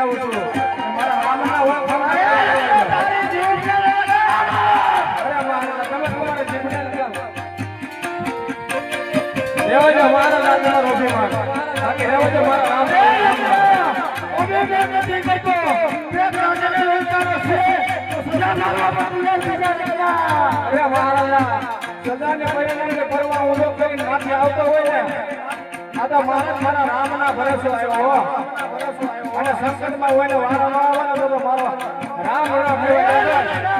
સમજાવું છું. મારા મારા રામ પરવા ઊંધો કરીને માથે આવતો હોય ને, આ તો મારા મારા રામના ભરોસો આવ્યો સંકટમાં હોય ને વારો વારો મારો રામ રામ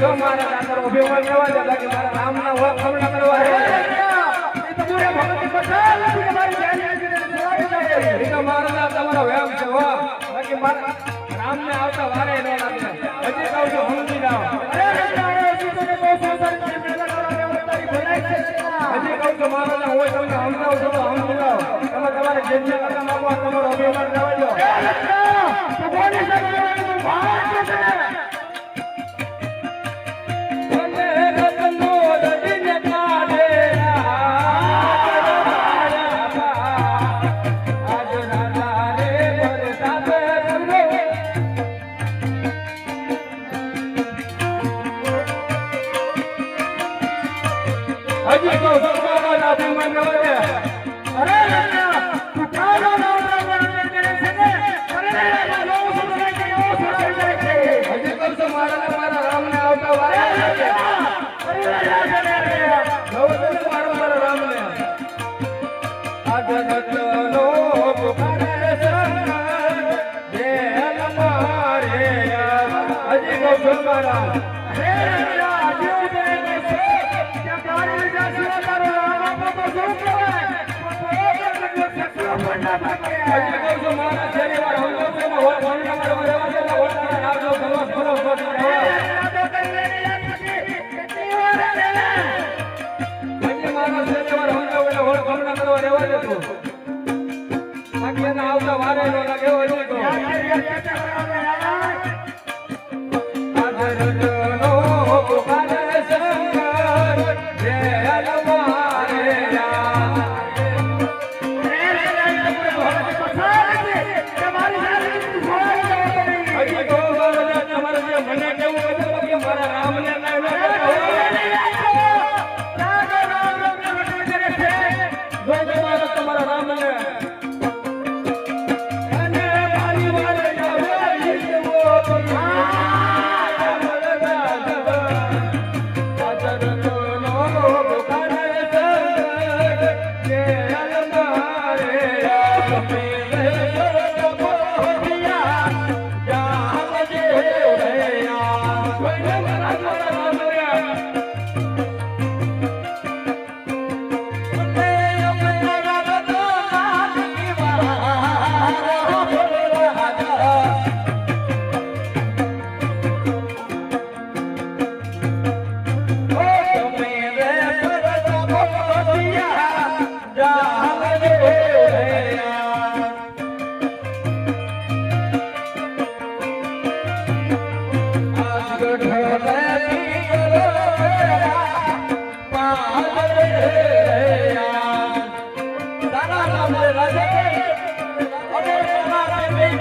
છું મારા દાદા અભિમાન લેવા દે કે મારા રામના વખ હમણાં કરવા દે. એ તો મારા તમારો વેમ છે હો. બાકી મારા રામને આવતા વારે ન લાગે હજી કહું છું સમજી જાઓ. હજી કહું છું મારા હું તમને સમજાવું છો તો સમજી તમે તમારે જે જે કરતા માંગો તમારો અભિમાન લેવા દો. ભલે મારા છેલ્લી વાર છું ને હોટ હોટના કરવા રહેવા દે ને હોટના નામનો ગણો ગણો તું બાકી એને આવતા વારે લાગે હોય હજી